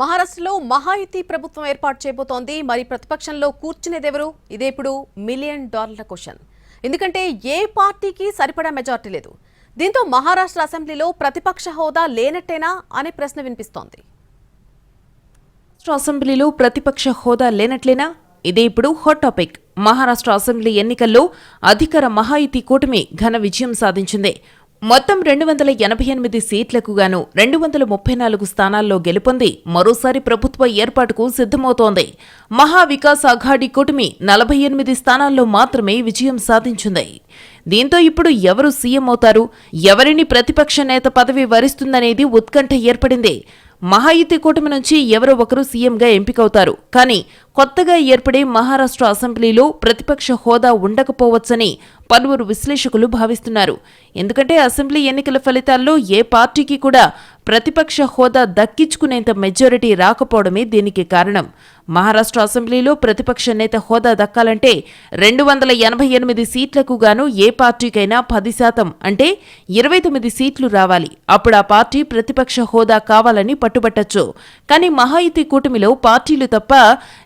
మహారాష్ట్రలో మహాయుతి ప్రభుత్వం ఏర్పాటు చేయబోతోంది. మరి ప్రతిపక్షంలో కూర్చునేదెవరు? ఇదే ఇప్పుడు మిలియన్ డాలర్ల క్వశ్చన్. ఎందుకంటే ఏ పార్టీకి సరిపడా మెజార్టీ లేదు. దీంతో మహారాష్ట్ర అసెంబ్లీలో ప్రతిపక్ష హోదా లేనట్టేనా అనే ప్రశ్న వినిపిస్తోంది. అసెంబ్లీలో ప్రతిపక్ష హోదా లేనట్లేనా? ఇదే ఇప్పుడు హాట్ టాపిక్ మహారాష్ట్ర అసెంబ్లీ ఎన్నికల్లో అధికార మహాయుతి కూటమి ఘన విజయం సాధించింది. మొత్తం రెండు వందల ఎనభై ఎనిమిది సీట్లకు గాను రెండు వందల ముప్పై నాలుగు స్థానాల్లో గెలుపొంది మరోసారి ప్రభుత్వ ఏర్పాటుకు సిద్ధమవుతోంది. మహా వికాస్ అఘాడీ కూటమి నలభై ఎనిమిది స్థానాల్లో మాత్రమే విజయం సాధించింది. దీంతో ఇప్పుడు ఎవరు సీఎం అవుతారు? ఎవరిని ప్రతిపక్ష నేత పదవి వరిస్తుందనేది ఉత్కంఠ ఏర్పడింది. మహాయుతి కూటమి నుంచి ఎవరో ఒకరు సీఎంగా ఎంపికవుతారు. కానీ కొత్తగా ఏర్పడే మహారాష్ట్ర అసెంబ్లీలో ప్రతిపక్ష హోదా ఉండకపోవచ్చని పలువురు విశ్లేషకులు భావిస్తున్నారు. ఎందుకంటే అసెంబ్లీ ఎన్నికల ఫలితాల్లో ఏ పార్టీకి కూడా ప్రతిపక్ష హోదా దక్కించుకునేంత మెజారిటీ రాకపోవడమే దీనికి కారణం. మహారాష్ట్ర అసెంబ్లీలో ప్రతిపక్ష నేత హోదా దక్కాలంటే రెండు వందల ఎనభై ఎనిమిది సీట్లకు గాను ఏ పార్టీకైనా పది శాతం అంటే ఇరవై తొమ్మిది సీట్లు రావాలి. అప్పుడు ఆ పార్టీ ప్రతిపక్ష హోదా కావాలని పట్టుబట్టచ్చు. కానీ మహాయుతి కూటమిలో పార్టీలు తప్ప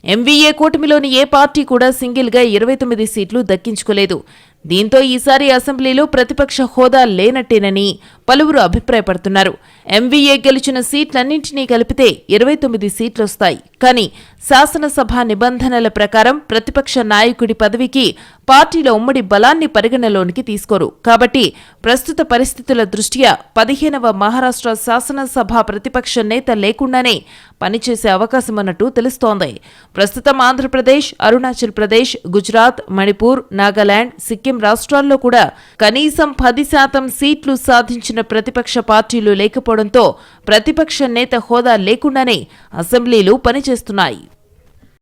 ఎంవీఏ కూటమిలోని ఏ పార్టీ కూడా సింగిల్గా ఇరవై తొమ్మిది సీట్లు దక్కించుకోలేదు. దీంతో ఈసారి అసెంబ్లీలో ప్రతిపక్ష హోదా లేనట్టేనని పలువురు అభిప్రాయపడుతున్నారు. ఎంవీఏ గెలిచిన సీట్లన్నింటినీ కలిపితే ఇరవై తొమ్మిది సీట్లొస్తాయి. కానీ శాసనసభ నిబంధనల ప్రకారం ప్రతిపక్ష నాయకుడి పదవికి పార్టీల ఉమ్మడి బలాన్ని పరిగణలోనికి తీసుకోరు. కాబట్టి ప్రస్తుత పరిస్థితుల దృష్ట్యా పదిహేనవ మహారాష్ట్ర శాసనసభ ప్రతిపక్ష నేత లేకుండానే పనిచేసే అవకాశమన్నట్టు తెలుస్తోంది. ప్రస్తుతం ఆంధ్రప్రదేశ్ అరుణాచల్ ప్రదేశ్ గుజరాత్ మణిపూర్ నాగాలాండ్ సిక్కిం రాష్ట్రాల్లో కూడా కనీసం పది శాతం సీట్లు సాధించిన ప్రతిపక్ష పార్టీలు లేకపోవడంతో ప్రతిపక్ష నేత హోదా లేకుండానే అసెంబ్లీలు పనిచేస్తున్నాయి.